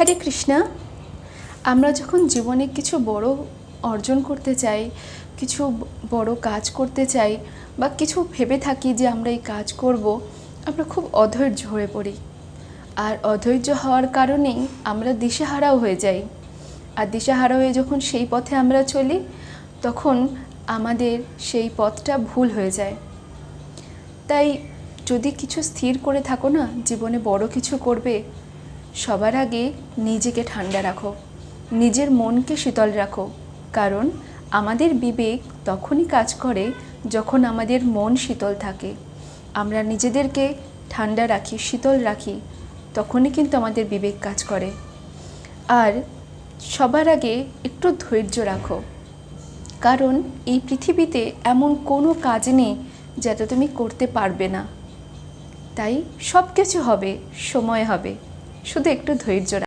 হরে কৃষ্ণা। আমরা যখন জীবনে কিছু বড় অর্জন করতে চাই, কিছু বড় কাজ করতে চাই বা কিছু ভেবে থাকি যে আমরা এই কাজ করব, আমরা খুব অধৈর্য হয়ে পড়ি। আর অধৈর্য হওয়ার কারণেই আমরা দিশেহারাও হয়ে যাই। আর দিশেহারা হয়ে যখন সেই পথে আমরা চলি, তখন আমাদের সেই পথটা ভুল হয়ে যায়। তাই যদি কিছু স্থির করে থাকো না, জীবনে বড় কিছু করবে সবার আগে নিজেকে ঠান্ডা রাখো, নিজের মনকে শীতল রাখো, কারণ আমাদের বিবেক তখনই কাজ করে যখন আমাদের মন শীতল থাকে। আমরা নিজেদেরকে ঠান্ডা রাখি, শীতল রাখি, তখনই কিন্তু আমাদের বিবেক কাজ করে। আর সবার আগে একটু ধৈর্য রাখো, কারণ এই পৃথিবীতে এমন কোনো কাজ নেই যেটা তুমি করতে পারবে না। তাই সব কিছু হবে, সময় হবে। শুধু একটু ধৈর্য